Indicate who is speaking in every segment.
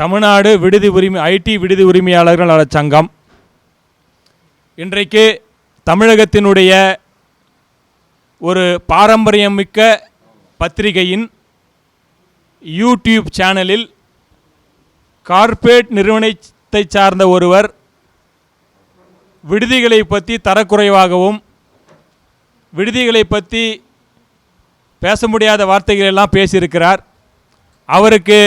Speaker 1: தமிழ்நாடு விடுதி உரிமை ஐடி விடுதி உரிமையாளர்கள் நலச் சங்கம். இன்றைக்கு தமிழகத்தினுடைய ஒரு பாரம்பரியமிக்க பத்திரிகையின் யூடியூப் சேனலில் கார்ப்பரேட் நிறுவனத்தை சார்ந்த ஒருவர் விடுதிகளை பற்றி தரக்குறைவாகவும் விடுதிகளை பற்றி பேச முடியாத வார்த்தைகளெல்லாம் பேசியிருக்கிறார். அவருக்கு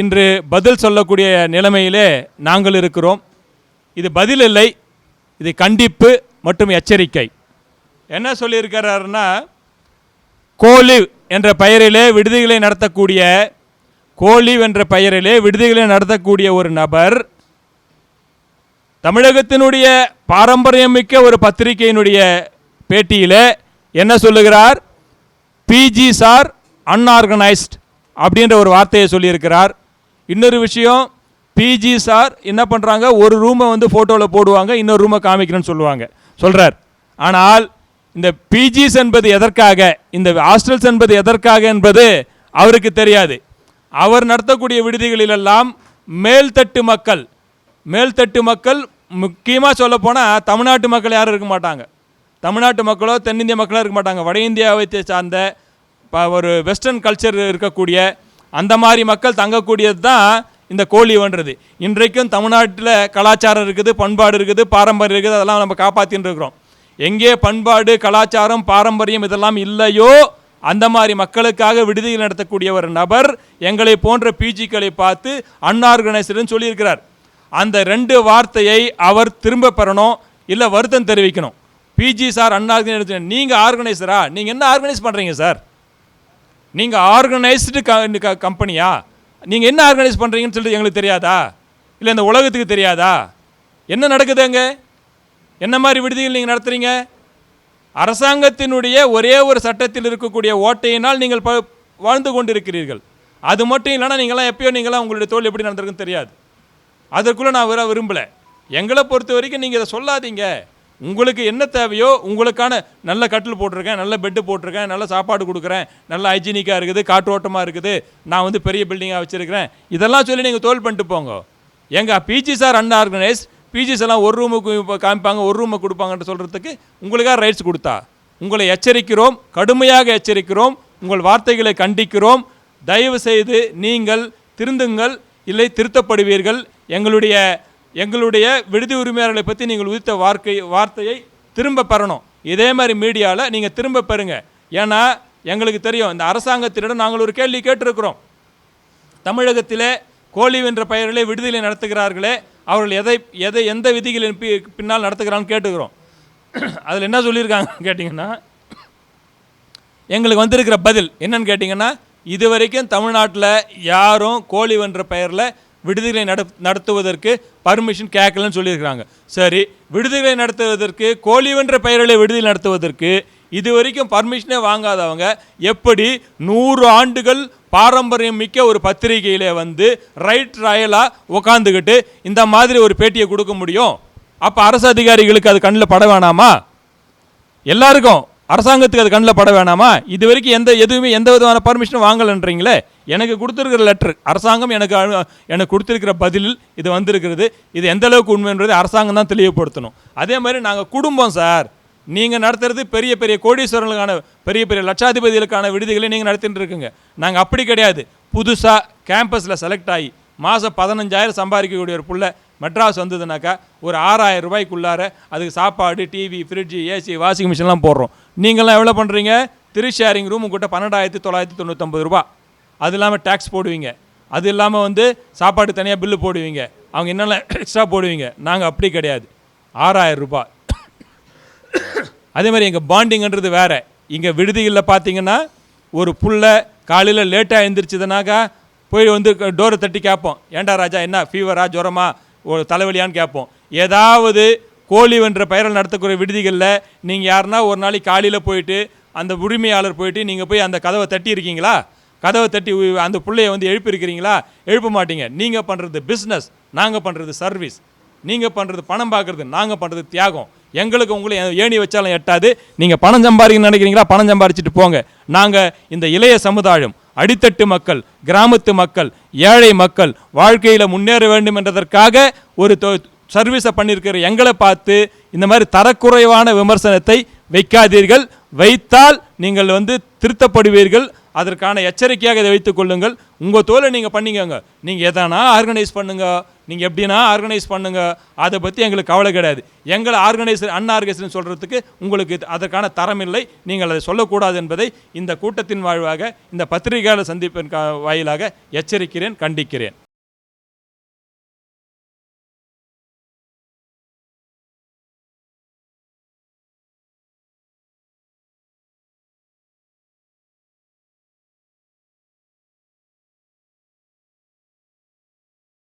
Speaker 1: இன்று பதில் சொல்லக்கூடிய நிலைமையிலே நாங்கள் இருக்கிறோம். இது பதில் இல்லை இது கண்டிப்பு மற்றும் எச்சரிக்கை. என்ன சொல்லியிருக்கிறாருன்னா கோலிவ் என்ற பெயரிலே விடுதிகளை நடத்தக்கூடிய கோலிவ் என்ற பெயரிலே விடுதிகளை நடத்தக்கூடிய ஒரு நபர் தமிழகத்தினுடைய பாரம்பரியமிக்க ஒரு பத்திரிகையினுடைய பேட்டியில் என்ன சொல்லுகிறார்? பிஜி சார் அன்ஆர்கனைஸ்ட் அப்படின்ற ஒரு வார்த்தையை சொல்லியிருக்கிறார். இன்னொரு விஷயம் பிஜி சார் என்ன பண்ணுறாங்க ஒரு ரூமை வந்து ஃபோட்டோவில் போடுவாங்க இன்னொரு ரூமை காமிக்கிறேன்னு சொல்லுவாங்க. சொல்கிறார் ஆனால் இந்த பிஜிஸ் என்பது எதற்காக? இந்த ஹாஸ்டல்ஸ் என்பது எதற்காக என்பது அவருக்கு தெரியாது. அவர் நடத்தக்கூடிய விடுதிகளிலெல்லாம் மேல்தட்டு மக்கள் மேல்தட்டு மக்கள் முக்கியமாக சொல்லப்போனால் தமிழ்நாட்டு மக்கள் யாரும் இருக்க மாட்டாங்க. தமிழ்நாட்டு மக்களோ தென்னிந்திய மக்களோ இருக்க மாட்டாங்க. வட இந்தியாவை சார்ந்த ப- ஒரு வெஸ்டர்ன் கல்ச்சர் இருக்கக்கூடிய அந்த மாதிரி மக்கள் தங்கக்கூடியது தான் இந்த கோழிவன்றது இன்றைக்கும் தமிழ்நாட்டில் கலாச்சாரம் இருக்குது பண்பாடு இருக்குது பாரம்பரியம் இருக்குது அதெல்லாம் நம்ம காப்பாற்றின்னு இருக்கிறோம். எங்கே பண்பாடு கலாச்சாரம் பாரம்பரியம் இதெல்லாம் இல்லையோ அந்த மாதிரி மக்களுக்காக விடுதியில் நடத்தக்கூடிய ஒரு நபர் எங்களை போன்ற பிஜிக்களை பார்த்து அன்ஆர்கனைசர்னு சொல்லியிருக்கிறார். அந்த ரெண்டு வார்த்தையை அவர் திரும்ப பெறணும் இல்லை வருத்தம் தெரிவிக்கணும். பிஜி சார் அன்ஆர்கனைசர் நீங்கள் ஆர்கனைசரா? நீங்கள் என்ன ஆர்கனைஸ் பண்ணுறீங்க சார்? நீங்கள் ஆர்கனைஸ்டு க கம்பெனியா நீங்கள் என்ன ஆர்கனைஸ் பண்ணுறீங்கன்னு சொல்லிட்டு எங்களுக்கு தெரியாதா? இல்லை இந்த உலகத்துக்கு தெரியாதா? என்ன நடக்குது அங்கே? என்ன மாதிரி விடுதிகள் நீங்கள் நடத்துகிறீங்க அரசாங்கத்தினுடைய ஒரே ஒரு சட்டத்தில் இருக்கக்கூடிய ஓட்டையினால் நீங்கள் ப வாழ்ந்து கொண்டிருக்கிறீர்கள். அது மட்டும் இல்லைனா நீங்களாம் எப்பயோ நீங்களாம் உங்களுடைய தோல் எப்படி நடந்திருக்குன்னு தெரியாது. அதற்குள்ளே நான் விர விரும்பலை. எங்களை பொறுத்த வரைக்கும் நீங்கள் இதை சொல்லாதீங்க. உங்களுக்கு என்ன தேவையோ உங்களுக்கான நல்ல கட்டில் போட்டிருக்கேன் நல்ல பெட்டு போட்டிருக்கேன் நல்ல சாப்பாடு கொடுக்குறேன் நல்ல ஹைஜீனிக்காக இருக்குது காற்றோட்டமாக இருக்குது நான் வந்து பெரிய பில்டிங்காக வச்சுருக்கிறேன். இதெல்லாம் சொல்லி நீங்கள் தோல் பண்ணிட்டு போங்க. எங்கள் பிஜி சார் அன்ஆர்கனைஸ் பிஜிஸ் எல்லாம் ஒரு ரூமுக்கு இப்போ காமிப்பாங்க ஒரு ரூமை கொடுப்பாங்கன்னு சொல்கிறதுக்கு உங்களுக்காக ரைட்ஸ் கொடுத்தா. உங்களை எச்சரிக்கிறோம் கடுமையாக எச்சரிக்கிறோம் உங்கள் வார்த்தைகளை கண்டிக்கிறோம். தயவு செய்து நீங்கள் திருந்துங்கள் இல்லை திருத்தப்படுவீர்கள். எங்களுடைய எங்களுடைய விடுதி உரிமையாளர்களை பற்றி நீங்கள் உதித்த வார்த்தை வார்த்தையை திரும்ப பெறணும். இதே மாதிரி மீடியாவில் நீங்கள் திரும்ப பெறுங்க. ஏன்னா எங்களுக்கு தெரியும் இந்த அரசாங்கத்திடம் நாங்கள் ஒரு கேள்வி கேட்டிருக்கிறோம். தமிழகத்திலே கோழி என்ற பெயரிலே விடுதலை நடத்துகிறார்களே அவர்கள் எதை எதை எந்த விதிகளின் பி பின்னால் நடத்துகிறான்னு கேட்டுக்கிறோம். அதில் என்ன சொல்லியிருக்காங்க கேட்டிங்கன்னா எங்களுக்கு வந்திருக்கிற பதில் என்னன்னு கேட்டிங்கன்னா இது வரைக்கும் தமிழ்நாட்டில் யாரும் கோழி என்ற பெயரில் விடுதிகளை நட நடத்துவதற்கு பர்மிஷன் கேட்கலன்னு சொல்லியிருக்கிறாங்க. சரி விடுதிகளை நடத்துவதற்கு கோழி என்ற பெயரில் விடுதலை நடத்துவதற்கு இது வரைக்கும் பர்மிஷனே வாங்காதவங்க எப்படி நூறு ஆண்டுகள் பாரம்பரியம் மிக்க ஒரு பத்திரிகையில் வந்து ரைட் ராயலாக உக்காந்துக்கிட்டு இந்த மாதிரி ஒரு பேட்டியை கொடுக்க முடியும்? அப்போ அரசு அதிகாரிகளுக்கு அது கண்ணில் பட வேணாமா? எல்லாருக்கும். அரசாங்கத்துக்கு அது கண்ணில் பட வேணாமா? இது வரைக்கும் எந்த எதுவுமே எந்த விதமான பர்மிஷனும் வாங்கலைன்றீங்களே? எனக்கு கொடுத்துருக்கிற லெட்டர் அரசாங்கம் எனக்கு அனு- எனக்கு கொடுத்துருக்கிற பதிலில் இது வந்திருக்கிறது. இது எந்த அளவுக்கு உண்மைன்றது அரசாங்கம் தான் தெளிவுபடுத்தணும். அதே மாதிரி நாங்கள் குடும்பம் சார். நீங்கள் நடத்துறது பெரிய பெரிய கோடீஸ்வரர்களுக்கான பெரிய பெரிய லட்சாதிபதிகளுக்கான விடுதிகளை நீங்கள் நடத்திட்டு இருக்குங்க. நாங்கள் அப்படி கிடையாது. புதுசாக கேம்பஸில் செலக்ட் ஆகி மாதம் பதினஞ்சாயிரம் சம்பாதிக்கக்கூடிய ஒரு பிள்ளை மெட்ராஸ் வந்ததுனாக்கா ஒரு ஆறாயிரம் ரூபாய்க்குள்ளார அதுக்கு சாப்பாடு டிவி ஃப்ரிட்ஜு ஏசி வாஷிங் மிஷின்லாம் போடுறோம். நீங்களாம் எவ்வளோ பண்ணுறீங்க? திரு ஷேரிங் ரூம் உங்கள்கிட்ட பன்னெண்டாயிரத்தி தொள்ளாயிரத்தி தொண்ணூற்றம்பது ரூபா. அது இல்லாமல் டேக்ஸ் போடுவீங்க. அது இல்லாமல் வந்து சாப்பாடு தனியாக பில்லு போடுவீங்க. அவங்க என்னெல்லாம் எக்ஸ்ட்ரா போடுவீங்க? நாங்கள் அப்படி கிடையாது. ஆறாயிரம் ரூபாய் அதே மாதிரி எங்கள் பாண்டிங்கன்றது வேறு. இங்கே விடுதிகளில் பார்த்தீங்கன்னா ஒரு புள்ள காலையில் லேட்டாக எழுந்திரிச்சதுனாக்கா போய் வந்து டோரை தட்டி கேட்போம். ஏன்டா ராஜா என்ன? ஃபீவரா ஜுரமா? ஒரு தலைவலியான்னு கேட்போம். ஏதாவது கோழி என்ற பெயரில் நடத்தக்கூடிய விடுதிகளில் நீங்கள் யாருன்னா ஒரு நாளைக்கு காலையில் போயிட்டு அந்த உரிமையாளர் போயிட்டு நீங்கள் போய் அந்த கதவை தட்டி இருக்கீங்களா கதவை தட்டி அந்த பிள்ளைய வந்து எழுப்பியிருக்கிறீங்களா? எழுப்ப மாட்டீங்க. நீங்கள் பண்ணுறது பிஸ்னஸ் நாங்கள் பண்ணுறது சர்வீஸ் நீங்கள் பண்ணுறது பணம் பார்க்குறது நாங்கள் பண்ணுறது தியாகம். எங்களுக்கு உங்களை ஏணி வச்சாலும் எட்டாது. நீங்கள் பணம் சம்பாதிக்கணும்னு நினைக்கிறீங்களா? பணம் சம்பாரிச்சிட்டு போங்க. நாங்கள் இந்த இளைய சமுதாயம் அடித்தட்டு மக்கள் கிராமத்து மக்கள் ஏழை மக்கள் வாழ்க்கையில் முன்னேற வேண்டும் என்றதற்காக ஒரு சர்வீஸை பண்ணியிருக்கிற எங்களை பார்த்து இந்த மாதிரி தரக்குறைவான விமர்சனத்தை வைக்காதீர்கள். வைத்தால் நீங்கள் வந்து திருத்தப்படுவீர்கள். அதற்கான எச்சரிக்கையாக இதை வைத்துக் கொள்ளுங்கள். உங்கள் தோலை நீங்கள் பண்ணிக்கோங்க. நீங்கள் எதனா ஆர்கனைஸ் பண்ணுங்க. நீங்கள் எப்படின்னா ஆர்கனைஸ் பண்ணுங்க. அதை பற்றி எங்களுக்கு கவலை கிடையாது. எங்களை ஆர்கனைசர் அன்ஆர்கனைசர்னு சொல்கிறதுக்கு உங்களுக்கு அதற்கான தரம் இல்லை. நீங்கள் அதை சொல்லக்கூடாது என்பதை இந்த கூட்டத்தின் வாழ்வாக இந்த பத்திரிகையாளர் சந்திப்பின் வாயிலாக எச்சரிக்கிறேன் கண்டிக்கிறேன்.